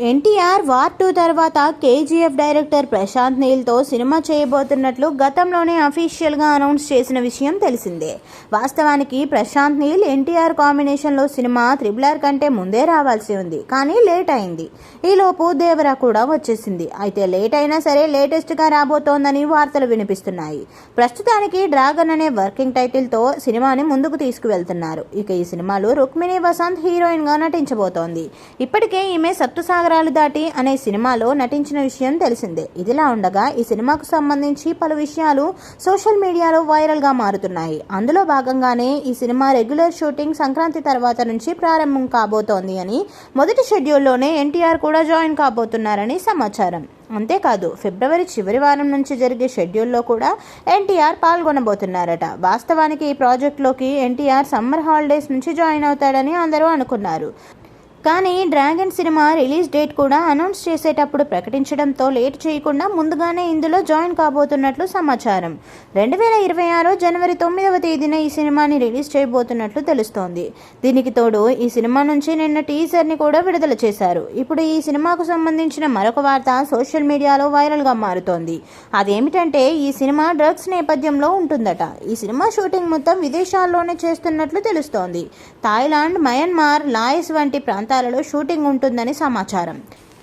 NTR war two తర్వాత KGF director Prashanth నీల్తో సినిమా చేయబోతున్నట్లు గతంలోనే అఫీషియల్గా అనౌన్స్ చేసిన విషయం తెలిసిందే. వాస్తవానికి ప్రశాంత్ నీల్ ఎన్టీఆర్ కాంబినేషన్లో సినిమా త్రిబుల్ ఆర్ కంటే ముందే రావాల్సి ఉంది. కానీ లేట్ అయింది. ఈలోపు దేవరా కూడా వచ్చేసింది. అయితే లేట్ అయినా సరే లేటెస్ట్గా రాబోతోందని వార్తలు వినిపిస్తున్నాయి. ప్రస్తుతానికి డ్రాగన్ అనే వర్కింగ్ టైటిల్తో సినిమాని ముందుకు తీసుకువెళ్తున్నారు. ఇక ఈ సినిమాలో రుక్మిణి వసంత్ హీరోయిన్గా నటించబోతోంది. ఇప్పటికే ఈమె సాగరాలు దాటి అనే సినిమాలో నటించిన విషయం తెలిసిందే. ఇదిలా ఉండగా ఈ సినిమాకు సంబంధించి పలు విషయాలు సోషల్ మీడియాలో వైరల్గా మారుతున్నాయి. అందులో భాగంగానే ఈ సినిమా రెగ్యులర్ షూటింగ్ సంక్రాంతి తర్వాత నుంచి ప్రారంభం కాబోతోంది అని మొదటి షెడ్యూల్లోనే ఎన్టీఆర్ కూడా జాయిన్ కాబోతున్నారని సమాచారం. అంతేకాదు ఫిబ్రవరి చివరి వారం నుంచి జరిగే షెడ్యూల్లో కూడా ఎన్టీఆర్ పాల్గొనబోతున్నారట. వాస్తవానికి ఈ ప్రాజెక్టులోకి ఎన్టీఆర్ సమ్మర్ హాలిడేస్ నుంచి జాయిన్ అవుతాడని అందరూ అనుకున్నారు. కానీ డ్రాగన్ సినిమా రిలీజ్ డేట్ కూడా అనౌన్స్ చేసేటప్పుడు ప్రకటించడంతో లేట్ చేయకుండా ముందుగానే ఇందులో జాయిన్ కాబోతున్నట్లు సమాచారం. రెండు వేల ఇరవై ఆరు జనవరి తొమ్మిదవ తేదీన ఈ సినిమాని రిలీజ్ చేయబోతున్నట్లు తెలుస్తోంది. దీనికి తోడు ఈ సినిమా నుంచి నిన్న టీజర్ని కూడా విడుదల చేశారు. ఇప్పుడు ఈ సినిమాకు సంబంధించిన మరొక వార్త సోషల్ మీడియాలో వైరల్గా మారుతోంది. అదేమిటంటే ఈ సినిమా డ్రగ్స్ నేపథ్యంలో ఉంటుందట. ఈ సినిమా షూటింగ్ మొత్తం విదేశాల్లోనే చేస్తున్నట్లు తెలుస్తోంది. థాయిలాండ్ మయన్మార్ లాయస్ వంటి ప్రాంతాలలో షూటింగ్ ఉంటుందని సమాచారం.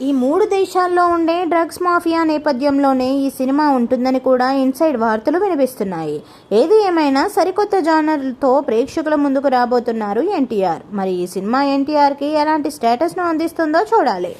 ఈ మూడు దేశాల్లో ఉండే డ్రగ్స్ మాఫియా నేపథ్యంలోనే ఈ సినిమా ఉంటుందని కూడా ఇన్సైడ్ వార్తలు వినిపిస్తున్నాయి. ఏది ఏమైనా సరికొత్త జానర్లతో ప్రేక్షకుల ముందుకు రాబోతున్నారు ఎన్టీఆర్. మరి ఈ సినిమా ఎన్టీఆర్కి ఎలాంటి స్టేటస్ను అందిస్తుందో చూడాలి.